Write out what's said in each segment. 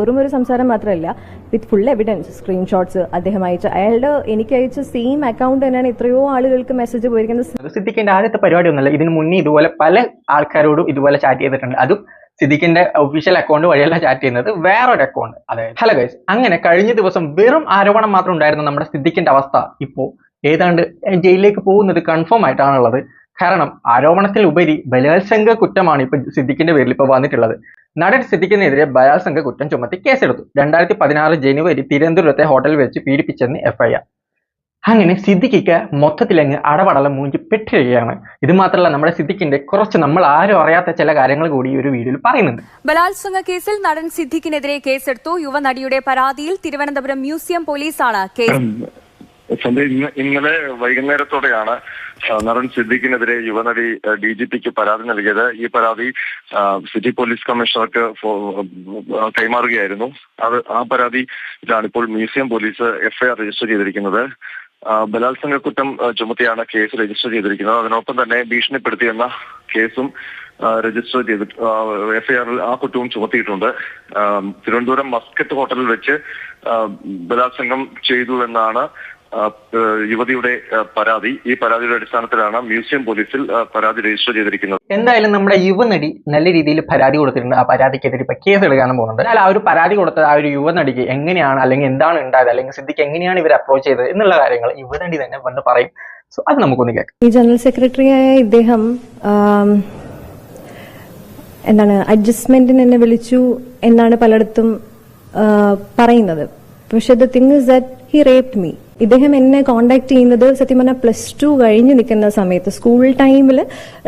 വെറും ഒരു സംസാരം മാത്രമല്ല വിത്ത് ഫുൾ എവിഡൻസ് സ്ക്രീൻഷോട്ട്സ് അദ്ദേഹം അയച്ച. അയാളുടെ എനിക്ക് അയച്ച സെയിം അക്കൗണ്ട് തന്നെയാണ് എത്രയോ ആളുകൾക്ക് മെസ്സേജ് പോയിരിക്കുന്നത്. സിദ്ദിഖിന്റെ ആദ്യത്തെ പരിപാടി ഒന്നല്ല ഇതിന് മുന്നേ ഇതുപോലെ പല ആൾക്കാരോടും ഇതുപോലെ ചാറ്റ് ചെയ്തിട്ടുണ്ട്. അതും സിദ്ദിഖിന്റെ ഒഫീഷ്യൽ അക്കൗണ്ട് വഴിയല്ല ചാറ്റ് ചെയ്യുന്നത്. വേറൊരു അക്കൗണ്ട് അതായത് ഹലോ ഗൈസ് അങ്ങനെ കഴിഞ്ഞ ദിവസം വെറും ആരോപണം മാത്രം ഉണ്ടായിരുന്ന നമ്മുടെ സിദ്ദിഖിന്റെ അവസ്ഥ ഇപ്പോ ഏതാണ്ട് ജയിലിലേക്ക് പോകുന്നത് കൺഫേം ആയിട്ടാണുള്ളത്. കാരണം ആരോപണത്തിൽ ഉപരി ബലാത്സംഗ കുറ്റമാണ് ഇപ്പൊ സിദ്ദിഖിന്റെ പേരിൽ ഇപ്പൊ വന്നിട്ടുള്ളത്. നടൻ സിദ്ദിഖിനെതിരെ ബലാത്സംഗ കുറ്റം ചുമത്തി കേസെടുത്തു. രണ്ടായിരത്തി പതിനാറ് ജനുവരി തിരുവനന്തപുരത്തെ ഹോട്ടലിൽ വെച്ച് പീഡിപ്പിച്ചെന്ന് എഫ്ഐആർ അങ്ങനെ സിദ്ദിഖിക്ക് മൊത്തത്തിലങ്ങ് അടപടലം മൂഞ്ചി പെട്ടിരിക്കുകയാണ്. ഇത് മാത്രമല്ല നമ്മുടെ സിദ്ദിഖിന്റെ കുറച്ച് നമ്മൾ ആരും അറിയാത്ത ചില കാര്യങ്ങൾ കൂടി ഈ ഒരു വീഡിയോയിൽ പറയുന്നുണ്ട്. ബലാത്സംഗ കേസിൽ നടൻ സിദ്ദിഖിനെതിരെ കേസെടുത്തു. യുവനടിയുടെ പരാതിയിൽ തിരുവനന്തപുരം മ്യൂസിയം പോലീസാണ് കേസ്. സന്ധ്യ ഇന്ന് ഇന്നലെ വൈകുന്നേരത്തോടെയാണ് നടൻ സിദ്ദിഖിനെതിരെ യുവനടി ഡി ജി പിക്ക് പരാതി നൽകിയത്. ഈ പരാതി സിറ്റി പോലീസ് കമ്മീഷണർക്ക് കൈമാറുകയായിരുന്നു. അത് ആ പരാതിയിലാണ് ഇപ്പോൾ മ്യൂസിയം പോലീസ് എഫ്ഐആർ രജിസ്റ്റർ ചെയ്തിരിക്കുന്നത്. ബലാത്സംഗ കുറ്റം ചുമത്തിയാണ് കേസ് രജിസ്റ്റർ ചെയ്തിരിക്കുന്നത്. അതിനൊപ്പം തന്നെ ഭീഷണിപ്പെടുത്തിയെന്ന കേസും രജിസ്റ്റർ ചെയ്ത് എഫ്ഐആറിൽ ആ കുറ്റവും ചുമത്തിയിട്ടുണ്ട്. തിരുവനന്തപുരം മസ്കറ്റ് ഹോട്ടലിൽ വെച്ച് ബലാത്സംഗം ചെയ്തു എന്നാണ് യുവതിയുടെ പരാതി. ഈ പരാതിയുടെ അടിസ്ഥാനത്തിലാണ് മ്യൂസിയം പോലീസിൽ പരാതി രജിസ്റ്റർ ചെയ്തിരിക്കുന്നത്. എന്തായാലും നമ്മുടെ യുവനടി നല്ല രീതിയിൽ പരാതി കൊടുത്തിട്ടുണ്ട്. ആ പരാതിക്കെതിരെ ഇപ്പൊ കേസ് എടുക്കാനും പോകുന്നുണ്ട്. എന്നാൽ ആ ഒരു പരാതി കൊടുത്ത ആ ഒരു യുവനടിക്ക് എങ്ങനെയാണ് അല്ലെങ്കിൽ എന്താണ് ഉണ്ടായത് അല്ലെങ്കിൽ സിദ്ധിക്ക് എങ്ങനെയാണ് ഇവർ അപ്രോച്ച് ചെയ്തത് എന്നുള്ള കാര്യങ്ങൾ യുവനടി തന്നെ വന്ന് പറയും. സോ അത് നമുക്കൊന്ന് കേൾക്കാം. ഈ ജനറൽ സെക്രട്ടറിയായ ഇദ്ദേഹം ആം, എന്താണ് അഡ്ജസ്റ്റ്മെന്റിന് എന്നെ വിളിച്ചു എന്നാണ് പലയിടത്തും പറയുന്നത്. പക്ഷെ the thing is that he raped me ഇദ്ദേഹം എന്നെ കോണ്ടാക്ട് ചെയ്യുന്നത് സത്യം പറഞ്ഞാൽ പ്ലസ് ടു കഴിഞ്ഞ് നിൽക്കുന്ന സമയത്ത് സ്കൂൾ ടൈമിൽ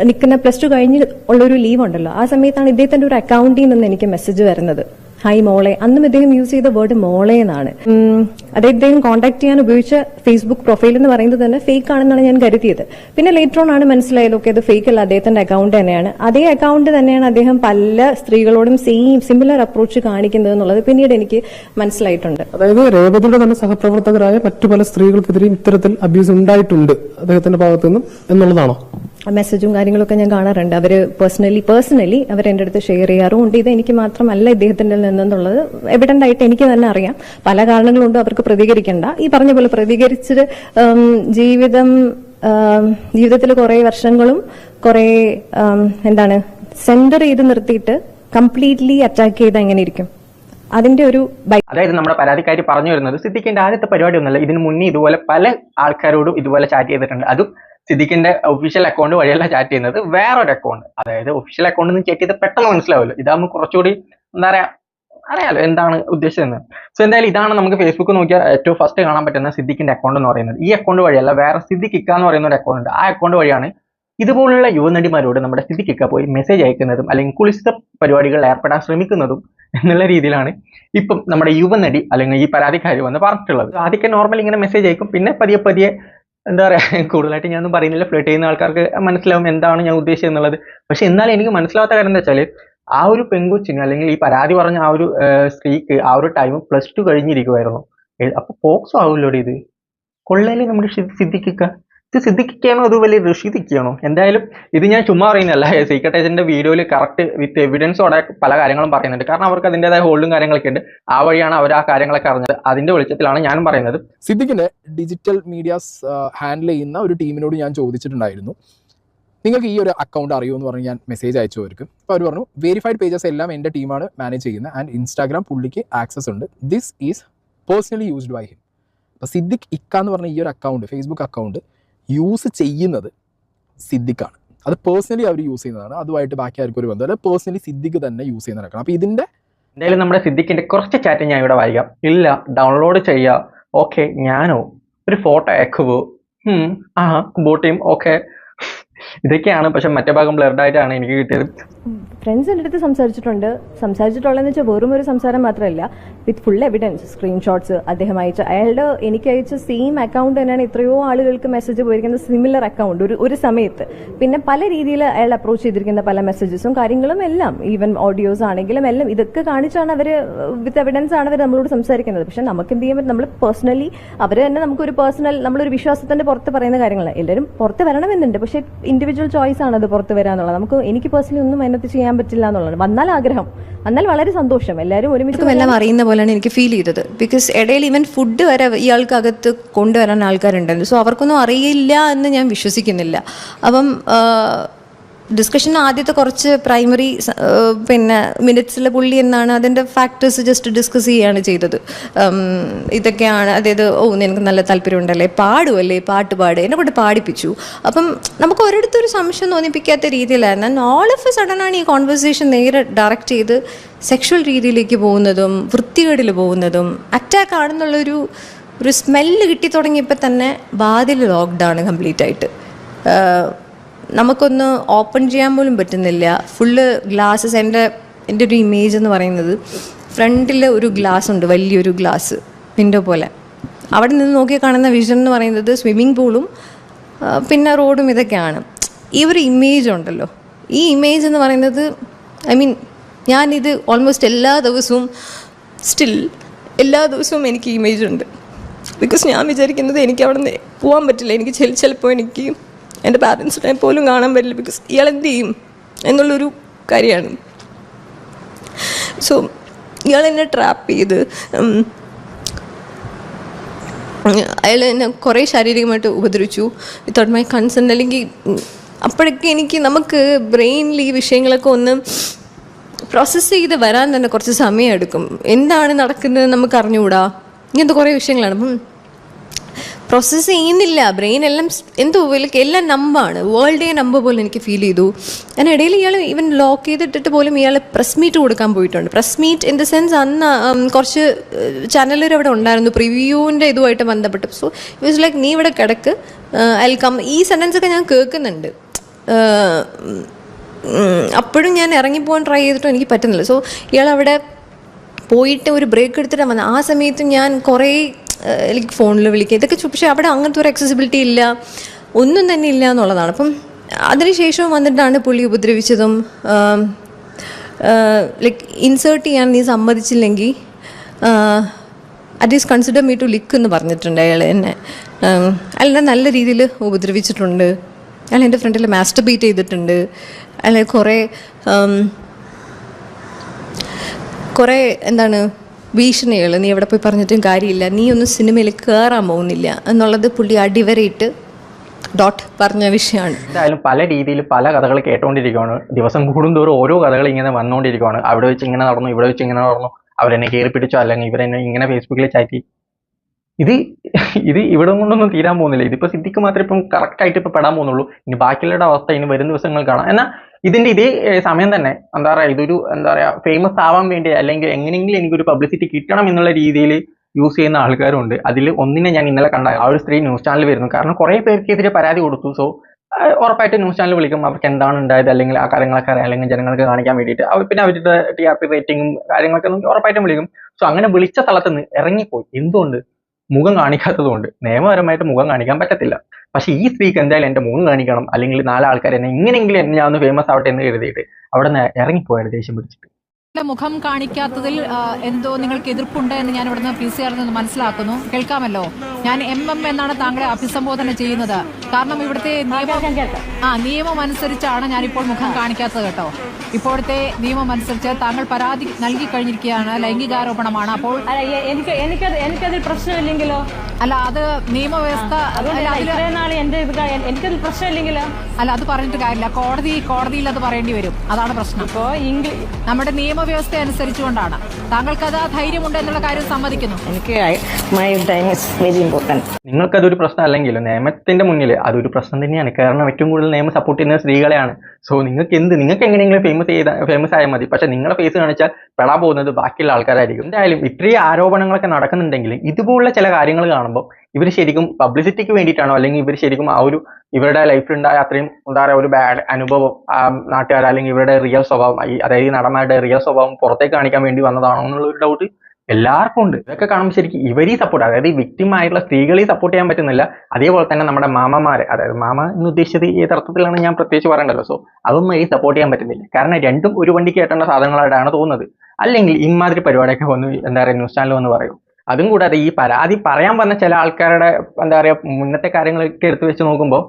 നിൽക്കുന്ന പ്ലസ് ടു കഴിഞ്ഞ് ഉള്ളൊരു ലീവ് ഉണ്ടല്ലോ. ആ സമയത്താണ് ഇദ്ദേഹത്തിന്റെ ഒരു അക്കൗണ്ടിൽ നിന്ന് എനിക്ക് മെസ്സേജ് വരുന്നത്. ഹായ് മോളെ. അന്നും ഇദ്ദേഹം യൂസ് ചെയ്ത വേർഡ് മോളെ എന്നാണ്. അതായത് അത് ഇദ്ദേഹം കോൺടാക്ട് ചെയ്യാൻ ഉപയോഗിച്ച ഫേസ്ബുക്ക് പ്രൊഫൈൽ എന്ന് പറയുന്നത് തന്നെ ഫേക്ക് ആണെന്നാണ് ഞാൻ കരുതിയത്. പിന്നെ ലേറ്റർ ഓൺ ആണ് മനസ്സിലായത് ഓക്കെ അത് ഫേക്ക് അല്ല അദ്ദേഹത്തിന്റെ അക്കൗണ്ട് തന്നെയാണ്. അതേ അക്കൗണ്ട് തന്നെയാണ് അദ്ദേഹം പല സ്ത്രീകളോടും സെയിം സിമിലർ അപ്രോച്ച് കാണിക്കുന്നത് എന്നുള്ളത് പിന്നീട് എനിക്ക് മനസ്സിലായിട്ടുണ്ട്. അതായത് രേവതിയുടെ തന്നെ സഹപ്രവർത്തകരായ മറ്റു പല സ്ത്രീകൾക്കെതിരെയും ഇത്തരത്തിൽ അബ്യൂസ് ഉണ്ടായിട്ടുണ്ട് അദ്ദേഹത്തിന്റെ ഭാഗത്തു നിന്നും എന്നുള്ളതാണോ മെസ്സേജും കാര്യങ്ങളൊക്കെ ഞാൻ കാണാറുണ്ട്. അവർ പേഴ്സണലി പേഴ്സണലി അവർ എന്റെ അടുത്ത് ഷെയർ ചെയ്യാറുമുണ്ട്. ഇത് എനിക്ക് മാത്രമല്ല ഇദ്ദേഹത്തിന്റെ നിന്നെന്നുള്ളത് എവിഡന്റ് ആയിട്ട് എനിക്ക് തന്നെ അറിയാം. പല കാരണങ്ങളുണ്ട് അവർക്ക് പ്രതികരിക്കേണ്ട. ഈ പറഞ്ഞ പോലെ പ്രതികരിച്ചിട്ട് ജീവിതം ജീവിതത്തിൽ കുറെ വർഷങ്ങളും കുറെ എന്താണ് സെന്റർ ചെയ്ത് നിർത്തിയിട്ട് കംപ്ലീറ്റ്ലി അറ്റാക്ക് ചെയ്ത് എങ്ങനെ ഇരിക്കും അതിന്റെ ഒരു അതായത് നമ്മുടെ പരാതിക്കാരി പറഞ്ഞു വരുന്നത് സിദ്ദിഖിന്റെ ആദ്യത്തെ പരിപാടി ഒന്നല്ല ഇതിന് മുന്നേ ഇതുപോലെ പല ആൾക്കാരോടും ഇതുപോലെ ചാറ്റ് ചെയ്തിട്ടുണ്ട്. അതും സിദ്ദിഖിന്റെ ഒഫീഷ്യൽ അക്കൗണ്ട് വഴിയല്ല ചാറ്റ് ചെയ്യുന്നത്. വേറൊരു അക്കൗണ്ട് അതായത് ഒഫീഷ്യൽ അക്കൗണ്ടിൽ നിന്ന് ചെക്ക് ചെയ്ത് പെട്ടെന്ന് മനസ്സിലാവുമല്ലോ. ഇതാകുമ്പോൾ കുറച്ചുകൂടി എന്താ പറയാ അറിയാലോ എന്താണ് ഉദ്ദേശിച്ചതെന്ന്. സോ എന്തായാലും ഇതാണ് നമുക്ക് ഫേസ്ബുക്ക് നോക്കിയാൽ ഏറ്റവും ഫസ്റ്റ് കാണാൻ പറ്റുന്ന സിദ്ദിഖിന്റെ അക്കൗണ്ട് എന്ന് പറയുന്നത്. ഈ അക്കൗണ്ട് വഴിയല്ല വേറെ സിദ്ദിഖ് ഇക്ക എന്ന് പറയുന്ന ഒരു അക്കൗണ്ട് ഉണ്ട്. ആ അക്കൗണ്ട് വഴിയാണ് ഇതുപോലുള്ള യുവനടിമാരോട് നമ്മുടെ സിദ്ദിഖ് ഇക്ക പോയി മെസ്സേജ് അയക്കുന്നതും അല്ലെങ്കിൽ കുളിച്ച പരിപാടികളിൽ ഏർപ്പെടാൻ ശ്രമിക്കുന്നതും എന്നുള്ള രീതിയിലാണ് ഇപ്പം നമ്മുടെ യുവനടി അല്ലെങ്കിൽ ഈ പരാതിക്കാരി വന്ന് പറഞ്ഞിട്ടുള്ളത്. ആദ്യമൊക്കെ നോർമൽ ഇങ്ങനെ മെസ്സേജ് അയക്കും. പിന്നെ പതിയെ പതിയെ എന്താ പറയുക കൂടുതലായിട്ട് ഞാനൊന്നും പറയുന്നില്ല. ഫ്ലിട്ട് ചെയ്യുന്ന ആൾക്കാർക്ക് മനസ്സിലാവും എന്താണ് ഞാൻ ഉദ്ദേശിച്ചത് എന്നുള്ളത്. പക്ഷെ എന്നാലും എനിക്ക് മനസ്സിലാവാത്ത കാര്യം എന്താ വെച്ചാൽ ആ ഒരു പെങ്കൊച്ചിന് അല്ലെങ്കിൽ ഈ പരാതി പറഞ്ഞ ആ ഒരു സ്ത്രീക്ക് ആ ഒരു ടൈം പ്ലസ് ടു കഴിഞ്ഞിരിക്കുമായിരുന്നു അപ്പൊ പോക്സോ ആവുമല്ലോ ഇത്? കൊള്ളയിൽ നമ്മുടെ സിദ്ധിക്കുക ഇത് സിദ്ധിക്കുകയാണോ അത് വലിയ ഋഷിദിക്കുകയാണോ എന്തായാലും ഇത് ഞാൻ ചുമ്മാ പറയുന്നല്ല സീക്രട്ട് ഏജന്റിന്റെ വീഡിയോയിൽ കറക്റ്റ് വിത്ത് എവിഡൻസോടെ പല കാര്യങ്ങളും പറയുന്നുണ്ട്. കാരണം അവർക്ക് അതിന്റെതായ ഹോൾഡും കാര്യങ്ങളൊക്കെ ഉണ്ട്. ആ വഴിയാണ് അവർ ആ കാര്യങ്ങളൊക്കെ അറിഞ്ഞത്. അതിന്റെ വെളിച്ചത്തിലാണ് ഞാൻ പറയുന്നത്. സിദ്ധിക്കിന്റെ ഡിജിറ്റൽ മീഡിയാസ് ഹാൻഡിൽ ചെയ്യുന്ന ഒരു ടീമിനോട് ഞാൻ ചോദിച്ചിട്ടുണ്ടായിരുന്നു. നിങ്ങൾക്ക് ഈ ഒരു അക്കൗണ്ട് അറിയുമെന്ന് പറഞ്ഞ് ഞാൻ മെസ്സേജ് അയച്ചു അയച്ചവർക്ക് അപ്പോൾ അവർ പറഞ്ഞു വെരിഫൈഡ് പേജസ് എല്ലാം എന്റെ ടീമാണ് മാനേജ് ചെയ്യുന്നത് ആൻഡ് ഇൻസ്റ്റാഗ്രാം പുള്ളിക്ക് ആക്സസ് ഉണ്ട്. This is personally used by him അപ്പോൾ സിദ്ദിഖ് ഇക്ക എന്ന് പറഞ്ഞ ഈ ഒരു അക്കൗണ്ട് ഫേസ്ബുക്ക് അക്കൗണ്ട് യൂസ് ചെയ്യുന്നത് സിദ്ദിഖാണ്. അത് പേഴ്സണലി അവർ യൂസ് ചെയ്യുന്നതാണ്. അതുമായിട്ട് ബാക്കി ആർക്കും ഒരു ബന്ധം അല്ല പേഴ്സണലി സിദ്ദിഖ് തന്നെ യൂസ് ചെയ്യുന്ന നടക്കണം അപ്പോൾ ഇതിന്റെ എന്തായാലും നമ്മുടെ സിദ്ദിഖിന്റെ കുറച്ച് ചാറ്റ് ഞാൻ ഇവിടെ വായിക്കാം. ഇല്ല ഡൗൺലോഡ് ചെയ്യുക ഓക്കെ ഞാനോ? ഒരു ഫോട്ടോ അയക്കുവോ? ആ ബോട്ടിയും ഓക്കെ ഇതൊക്കെയാണ് പക്ഷെ മറ്റേ ഭാഗം ബ്ലർഡ് ആയിട്ടാണ് എനിക്ക് കിട്ടിയത്. ഫ്രണ്ട്സ് എന്റെ അടുത്ത് സംസാരിച്ചിട്ടുണ്ട്. സംസാരിച്ചിട്ടുള്ളതെന്ന് വെച്ചാൽ വെറും ഒരു സംസാരം മാത്രമല്ല വിത്ത് ഫുൾ എവിഡൻസ് സ്ക്രീൻഷോട്ട്സ് അദ്ദേഹം അയച്ച അയാളുടെ എനിക്ക് അയച്ച സെയിം അക്കൗണ്ട് തന്നെയാണ് എത്രയോ ആളുകൾക്ക് മെസ്സേജ് പോയിരിക്കുന്നത് സിമിലർ അക്കൗണ്ട് ഒരു ഒരു സമയത്ത്. പിന്നെ പല രീതിയിൽ അയാൾ അപ്രോച്ച് ചെയ്തിരിക്കുന്ന പല മെസ്സേജസും കാര്യങ്ങളും എല്ലാം ഈവൻ ഓഡിയോസ് ആണെങ്കിലും എല്ലാം ഇതൊക്കെ കാണിച്ചാണ് അവർ വിത്ത് എവിഡൻസ് ആണ് അവർ നമ്മളോട് സംസാരിക്കുന്നത്. പക്ഷെ നമുക്ക് എന്ത് ചെയ്യാൻ പറ്റും? നമ്മൾ പേഴ്സണലി അവർ തന്നെ നമുക്കൊരു പേഴ്സണൽ നമ്മളൊരു വിശ്വാസത്തിന്റെ പുറത്ത് പറയുന്ന കാര്യങ്ങളാണ്. എല്ലാവരും പുറത്ത് വരണമെന്നുണ്ട്. പക്ഷെ ഇൻഡിവിജ്വൽ ചോയ്സ് ആണ് അത് പുറത്ത് വരാന്നുള്ളത്. നമുക്ക് എനിക്ക് പേഴ്സണലി ഒന്നും അതിനകത്ത് ചെയ്യാൻ പറ്റില്ല എന്നുള്ളത് വന്നാൽ ആഗ്രഹം. വന്നാൽ വളരെ സന്തോഷം. എല്ലാവരും ഒരുമിച്ച് എല്ലാം അറിയുന്ന പോലെയാണ് എനിക്ക് ഫീൽ ചെയ്തത്. ബിക്കോസ് ഇടയിൽ ഇവൻ ഫുഡ് വരെ ഇയാൾക്കകത്ത് കൊണ്ടുവരാൻ ആൾക്കാരുണ്ടായിരുന്നു സോ അവർക്കൊന്നും അറിയില്ല എന്ന് ഞാൻ വിശ്വസിക്കുന്നില്ല. അപ്പം ഡിസ്കഷൻ ആദ്യത്തെ കുറച്ച് പ്രൈമറി പിന്നെ മിനിറ്റ്സിൽ പുള്ളി എന്നാണ് അതിന്റെ ഫാക്ടേഴ്സ് ജസ്റ്റ് ഡിസ്കസ് ചെയ്യുകയാണ് ചെയ്തത്. ഇതൊക്കെയാണ് അതായത് ഓ നിനക്ക് നല്ല താല്പര്യമുണ്ടല്ലേ പാടുമല്ലേ പാട്ട് പാട് എന്നെ കൊണ്ട് പാടിപ്പിച്ചു. അപ്പം നമുക്ക് ഒരിടത്തും ഒരു സംശയം തോന്നിപ്പിക്കാത്ത രീതിയിലായിരുന്നു. ഓൾ ഓഫ് എ സഡൻ ആണ് ഈ കോൺവെർസേഷൻ നേരെ ഡയറക്റ്റ് ചെയ്ത് സെക്ഷൽ രീതിയിലേക്ക് പോകുന്നതും വൃത്തികേടിൽ പോകുന്നതും അറ്റാക്ക് ആണെന്നുള്ളൊരു ഒരു സ്മെല്ല് കിട്ടി തുടങ്ങിയപ്പോൾ തന്നെ ബാതിൽ ലോക്ക്ഡൗൺ കംപ്ലീറ്റ് ആയിട്ട്. നമുക്കൊന്ന് ഓപ്പൺ ചെയ്യാൻ പോലും പറ്റുന്നില്ല. ഫുള്ള് ഗ്ലാസ്സസ് എന്റെ എന്റെ ഒരു ഇമേജ് എന്ന് പറയുന്നത് ഫ്രണ്ടിൽ ഒരു ഗ്ലാസ് ഉണ്ട് വലിയൊരു ഗ്ലാസ് വിൻഡോ പോലെ. അവിടെ നിന്ന് നോക്കി കാണുന്ന വിഷൻ എന്ന് പറയുന്നത് സ്വിമ്മിംഗ് പൂളും പിന്നെ റോഡും ഇതൊക്കെയാണ്. ഈ ഒരു ഇമേജ് ഉണ്ടല്ലോ. ഈ ഇമേജ് എന്ന് പറയുന്നത് ഐ മീൻ ഞാനിത് ഓൾമോസ്റ്റ് എല്ലാ ദിവസവും സ്റ്റിൽ എല്ലാ ദിവസവും എനിക്ക് ഇമേജ് ഉണ്ട്. ബിക്കോസ് ഞാൻ വിചാരിക്കുന്നത് എനിക്ക് അവിടെ നിന്ന് പോകാൻ പറ്റില്ല. എനിക്ക് ചില ചിലപ്പോൾ എനിക്ക് എന്റെ പാരൻസിനെ പോലും കാണാൻ പറ്റില്ല ബിക്കോസ് ഇയാൾ എന്ത് ചെയ്യും എന്നുള്ളൊരു കാര്യമാണ്. സോ ഇയാൾ എന്നെ ട്രാപ്പ് ചെയ്ത് അയാൾ എന്നെ കുറേ ശാരീരികമായിട്ട് ഉപദ്രവിച്ചു. വിത്തൗട്ട് മൈ കൺസെന്റ് അല്ലെങ്കിൽ അപ്പോഴൊക്കെ എനിക്ക് നമുക്ക് ബ്രെയിനിൽ ഈ വിഷയങ്ങളൊക്കെ ഒന്ന് പ്രോസസ്സ് ചെയ്ത് വരാൻ തന്നെ കുറച്ച് സമയം എടുക്കും എന്താണ് നടക്കുന്നത് നമുക്ക് അറിഞ്ഞുകൂടാ? ഇങ്ങനത്തെ കുറേ വിഷയങ്ങളാണ്. പ്രോസസ്സ് ചെയ്യുന്നില്ല. ബ്രെയിൻ എല്ലാം എന്തോ എല്ലാം നമ്പാണ് വേൾഡ് ഡേ നമ്പർ പോലെ എനിക്ക് ഫീൽ ചെയ്തു. അതിനിടയിൽ ഇയാൾ ഇവൻ ലോക്ക് ചെയ്തിട്ടിട്ട് പോലും ഇയാൾ പ്രസ് മീറ്റ് കൊടുക്കാൻ പോയിട്ടുണ്ട്. Press meet in the sense അന്ന് കുറച്ച് ചാനലുകൾ അവിടെ ഉണ്ടായിരുന്നു. പ്രിവ്യൂവിന്റെ ഇതുമായിട്ട് ബന്ധപ്പെട്ട്. സോ ഇറ്റ് വാസ് ലൈക്ക് നീ ഇവിടെ കിടക്ക്. ഐ കം ഈ സെന്റൻസ് ഒക്കെ ഞാൻ കേൾക്കുന്നുണ്ട്. അപ്പോഴും ഞാൻ ഇറങ്ങിപ്പോകാൻ ട്രൈ ചെയ്തിട്ടും എനിക്ക് പറ്റുന്നില്ല. സോ ഇയാൾ അവിടെ പോയിട്ട് ഒരു ബ്രേക്ക് എടുത്തിട്ടാണ് വന്നത്. ആ സമയത്ത് ഞാൻ കുറേ ലൈക്ക് ഫോണിൽ വിളിക്കുക. ഇതൊക്കെ പക്ഷേ അവിടെ അങ്ങനത്തെ ഒരു അക്സസിബിലിറ്റി ഇല്ല. ഒന്നും തന്നെ ഇല്ല എന്നുള്ളതാണ്. അപ്പം അതിനുശേഷം വന്നിട്ടാണ് പുള്ളി ഉപദ്രവിച്ചതും ലൈക്ക് ഇൻസേർട്ട് ചെയ്യാൻ നീ സമ്മതിച്ചില്ലെങ്കിൽ at is consider me to leak എന്ന് പറഞ്ഞിട്ടുണ്ട് അയാൾ എന്നെ. അയാളെ നല്ല രീതിയിൽ ഉപദ്രവിച്ചിട്ടുണ്ട്. അയാൾ എന്റെ ഫ്രണ്ടിൽ മാസ്റ്റർബീറ്റ് ചെയ്തിട്ടുണ്ട്. അയാൾ കുറേ കുറേ എന്താണ് ഭീഷണികൾ നീ എവിടെ പോയി പറഞ്ഞിട്ടും കാര്യമില്ല. നീ ഒന്നും സിനിമയിൽ കയറാൻ പോകുന്നില്ല. എന്നുള്ളത് പുള്ളി അടിവരയിട്ട് ഡോട്ട് പറഞ്ഞ വിഷയമാണ്. എന്തായാലും പല രീതിയിൽ പല കഥകൾ കേട്ടുകൊണ്ടിരിക്കുകയാണ് ദിവസം കൂടുന്തോറും ഓരോ കഥകൾ ഇങ്ങനെ വന്നുകൊണ്ടിരിക്കുകയാണ് അവിടെ വെച്ച് ഇങ്ങനെ നടന്നു ഇവിടെ വെച്ച് ഇങ്ങനെ നടന്നു. അവരെന്നെ കയറി പിടിച്ചോ അല്ലെങ്കിൽ ഇവരെന്നെ ഇങ്ങനെ ഫേസ്ബുക്കിൽ ചാറ്റി. ഇത് ഇത് ഇവിടെ കൊണ്ടൊന്നും തീരാൻ പോകുന്നില്ല. ഇതിപ്പോ സിദ്ധിക്ക് മാത്രമേ ഇപ്പം കറക്റ്റ് ആയിട്ട് ഇപ്പൊ പെടാൻ പോകുന്നുള്ളൂ. ഇനി ബാക്കിയുള്ളവരുടെ അവസ്ഥ ഇനി വരും ദിവസങ്ങൾ കാണാം. എന്നാൽ ഇതിന്റെ ഇതേ സമയം തന്നെ എന്താ പറയാ ഇതൊരു എന്താ പറയാ ഫേമസ് ആവാൻ വേണ്ടി അല്ലെങ്കിൽ എങ്ങനെയെങ്കിലും എനിക്കൊരു പബ്ലിസിറ്റി കിട്ടണം എന്നുള്ള രീതിയിൽ യൂസ് ചെയ്യുന്ന ആൾക്കാരുണ്ട്. അതിൽ ഒന്നിനെ ഞാൻ ഇന്നലെ കണ്ട ആ ഒരു സ്ത്രീ ന്യൂസ് ചാനൽ വരുന്നു. കാരണം കുറെ പേർക്കെതിരെ പരാതി കൊടുത്തു. സോ ഉറപ്പായിട്ട് ന്യൂസ് ചാനൽ വിളിക്കും. അവർക്ക് എന്താണ് ഉണ്ടായത്? അല്ലെങ്കിൽ ആ കാര്യങ്ങളൊക്കെ അറിയാം. അല്ലെങ്കിൽ ജനങ്ങൾക്ക് കാണിക്കാൻ വേണ്ടിയിട്ട്. അവർ പിന്നെ അവരുടെ ടി ആർ പി റേറ്റിംഗും കാര്യങ്ങളൊക്കെ ഉറപ്പായിട്ടും വിളിക്കും. സോ അങ്ങനെ വിളിച്ച സ്ഥലത്ത് നിന്ന് ഇറങ്ങിപ്പോയി. എന്തുകൊണ്ട്? മുഖം കാണിക്കാത്തതുകൊണ്ട്. നിയമപരമായിട്ട് മുഖം കാണിക്കാൻ പറ്റത്തില്ല. പക്ഷെ ഈ സ്പീക്ക് എന്തായാലും എന്റെ മുഖം കാണിക്കണം. അല്ലെങ്കിൽ നാല് ആൾക്കാർ എന്നെ ഇങ്ങനെയെങ്കിലും എന്നെ ഞാൻ ഒന്ന് ഫേമസ് ആവട്ടെ എന്ന് കരുതിയിട്ട് അവിടെ നിന്ന് ഇറങ്ങിപ്പോയാണ് ദേഷ്യം പിടിച്ചിട്ട്. മുഖം കാണിക്കാത്തതിൽ എന്തോ നിങ്ങൾക്ക് എതിർപ്പുണ്ട് എന്ന് ഞാൻ ഇവിടുന്ന് പി സി ആറിൽ നിന്ന് മനസ്സിലാക്കുന്നു. കേൾക്കാമല്ലോ? ഞാൻ എം എം എന്നാണ് താങ്കളെ അഭിസംബോധന ചെയ്യുന്നത്. കാരണം ഇവിടുത്തെ നിയമം ആ നിയമം അനുസരിച്ചാണ് ഞാനിപ്പോൾ മുഖം കാണിക്കാത്തത് കേട്ടോ. ഇപ്പോഴത്തെ നിയമം അനുസരിച്ച് താങ്കൾ പരാതി നൽകി കഴിഞ്ഞിരിക്കുകയാണ്. ലൈംഗികാരോപണമാണ്. അപ്പോൾ എനിക്ക് എനിക്ക് എനിക്കത് എനിക്കതിൽ പ്രശ്നമില്ലെങ്കിലോ? അല്ല അത് നിയമവ്യവസ്ഥ എനിക്കതിൽ പ്രശ്നമില്ലെങ്കിലോ? അല്ല അത് പറഞ്ഞിട്ട് കാര്യമില്ല. കോടതി കോടതിയിൽ അത് പറയേണ്ടി വരും. അതാണ് പ്രശ്നം. നമ്മുടെ നിയമവ്യവസ്ഥ അനുസരിച്ചുകൊണ്ടാണ്. താങ്കൾക്ക് അത് ആ ധൈര്യമുണ്ട് എന്നുള്ള കാര്യം സമ്മതിക്കുന്നു. എനിക്ക് my time is very important നിങ്ങൾക്കതൊരു പ്രശ്നം അല്ലെങ്കിലും നിയമത്തിന്റെ മുന്നിൽ അതൊരു പ്രശ്നം തന്നെയാണ്. കാരണം ഏറ്റവും കൂടുതൽ നിയമം സപ്പോർട്ട് ചെയ്യുന്ന സ്ത്രീകളെയാണ്. സോ നിങ്ങൾക്ക് എന്ത് നിങ്ങൾക്ക് എങ്ങനെയെങ്കിലും ഫേമസ് ചെയ്ത ഫേമസ് ആയാൽ മതി. പക്ഷെ നിങ്ങളെ ഫേസ് കാണിച്ചാൽ പെടാൻ പോകുന്നത് ബാക്കിയുള്ള ആൾക്കാരായിരിക്കും. എന്തായാലും ഇത്രയും ആരോപണങ്ങളൊക്കെ നടക്കുന്നുണ്ടെങ്കിൽ ഇതുപോലുള്ള ചില കാര്യങ്ങൾ കാണുമ്പോൾ ഇവർ ശരിക്കും പബ്ലിസിറ്റിക്ക് വേണ്ടിയിട്ടാണോ? അല്ലെങ്കിൽ ഇവർ ശരിക്കും ആ ഒരു ഇവരുടെ ലൈഫിലുണ്ടായ അത്രയും എന്താ പറയുക ഒരു ബാഡ് അനുഭവം ആ നാട്ടുകാർ അല്ലെങ്കിൽ ഇവരുടെ റിയൽ സ്വഭാവം അതായത് ഈ നടന്മാരുടെ റിയൽ സ്വഭാവം പുറത്തേക്ക് കാണിക്കാൻ വേണ്ടി വന്നതാണോ എന്നുള്ള ഒരു ഡൗട്ട് എല്ലാവർക്കും ഉണ്ട്. ഇതൊക്കെ കാണുമ്പോൾ ശരിക്കും ഇവരീ സപ്പോർട്ട് അതായത് victim ആയിട്ടുള്ള സ്ത്രീകളെ സപ്പോർട്ട് ചെയ്യാൻ പറ്റുന്നില്ല. അതേപോലെ തന്നെ നമ്മുടെ മാമമാരെ അതായത് മാമ എന്ന് ഉദ്ദേശിച്ചത് ഈ അർത്ഥത്തിലാണ് ഞാൻ പ്രത്യേകിച്ച് പറയണ്ടല്ലോ സോ അതൊന്നും ഈ സപ്പോർട്ട് ചെയ്യാൻ പറ്റുന്നില്ല. കാരണം രണ്ടും ഒരു വണ്ടിക്ക് കേട്ടേണ്ട സാധനങ്ങളായിട്ടാണ് തോന്നുന്നത്. അല്ലെങ്കിൽ ഇമാതിരി പരിപാടിയൊക്കെ വന്ന് എന്താ പറയുക ന്യൂസ് ചാനൽ വന്ന് പറയും. അതും കൂടാതെ ഈ പരാതി പറയാൻ വന്ന ചില ആൾക്കാരുടെ എന്താ പറയുക മുന്നത്തെ കാര്യങ്ങളൊക്കെ എടുത്തു വെച്ച് നോക്കുമ്പോൾ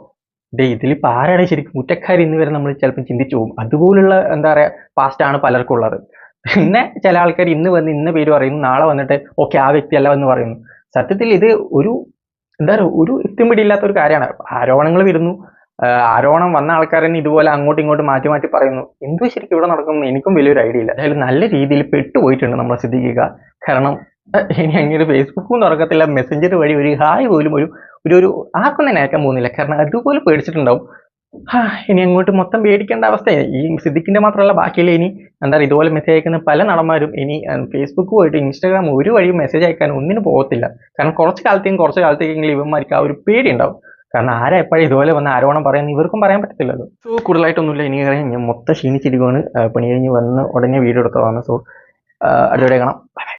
ഡേ ഇതിലിപ്പോൾ ആരാണ് ശരിക്കും കുറ്റക്കാരി ഇന്ന് വരെ നമ്മൾ ചിലപ്പോൾ ചിന്തിച്ചു പോകും. അതുപോലുള്ള എന്താ പറയുക പാസ്റ്റാണ് പലർക്കും ഉള്ളത്. പിന്നെ ചില ആൾക്കാർ ഇന്ന് വന്ന് ഇന്ന പേര് പറയുന്നു നാളെ വന്നിട്ട് ഓക്കെ ആ വ്യക്തിയല്ല എന്ന് പറയുന്നു. സത്യത്തിൽ ഇത് ഒരു എന്താ പറയുക ഒരു എത്തുമ്പിടിയില്ലാത്ത ഒരു കാര്യമാണ്. ആരോപണങ്ങൾ വരുന്നു. ആരോപണം വന്ന ആൾക്കാർ തന്നെ ഇതുപോലെ അങ്ങോട്ടും ഇങ്ങോട്ടും മാറ്റി മാറ്റി പറയുന്നു. എന്തോ ശരിക്കും ഇവിടെ നടക്കുന്നു എനിക്കും വലിയൊരു ഐഡിയ ഇല്ല. അതായത് നല്ല രീതിയിൽ പെട്ടുപോയിട്ടുണ്ട് നമ്മൾ ശ്രദ്ധിക്കുക. കാരണം ഇനി അങ്ങനെ ഫേസ്ബുക്കും തുറക്കത്തില്ല. മെസ്സഞ്ചർ വഴി ഒരു ഹായ് പോലും ഒരു ഒരു ഒരു ആർക്കും തന്നെ അയക്കാൻ പോകുന്നില്ല കാരണം അതുപോലെ പേടിച്ചിട്ടുണ്ടാവും. ഇനി അങ്ങോട്ട് മൊത്തം പേടിക്കേണ്ട അവസ്ഥയാണ് ഈ സിദ്ദിഖിന്റെ മാത്രമല്ല ബാക്കിയുള്ള ഇനി എന്താ പറയുക ഇതുപോലെ മെസ്സേജ് അയക്കുന്ന പല നടന്മാരും ഇനി ഫേസ്ബുക്ക് പോയിട്ട് ഇൻസ്റ്റാഗ്രാം ഒരു വഴിയും മെസ്സേജ് അയക്കാൻ ഒന്നിനും പോകത്തില്ല. കാരണം കുറച്ച് കാലത്തേക്കും കുറച്ച് കാലത്തേക്കെങ്കിലും ഇവന്മാർക്ക് ആ ഒരു പേടി ഉണ്ടാവും. കാരണം ആരാ എപ്പോഴും ഇതുപോലെ വന്ന് ആരോണം പറയാൻ ഇവർക്കും പറയാൻ പറ്റത്തില്ലല്ലോ സോ കൂടുതലായിട്ടൊന്നുമില്ല. ഇനി കഴിഞ്ഞ് ഞാൻ മൊത്തം ക്ഷീണിച്ചിരിക്കുവാണ്. പണി കഴിഞ്ഞ് വന്ന് ഉടനെ വീഡിയോ എടുത്തതാണ്. സോ അടുത്തവിടെ കാണാം.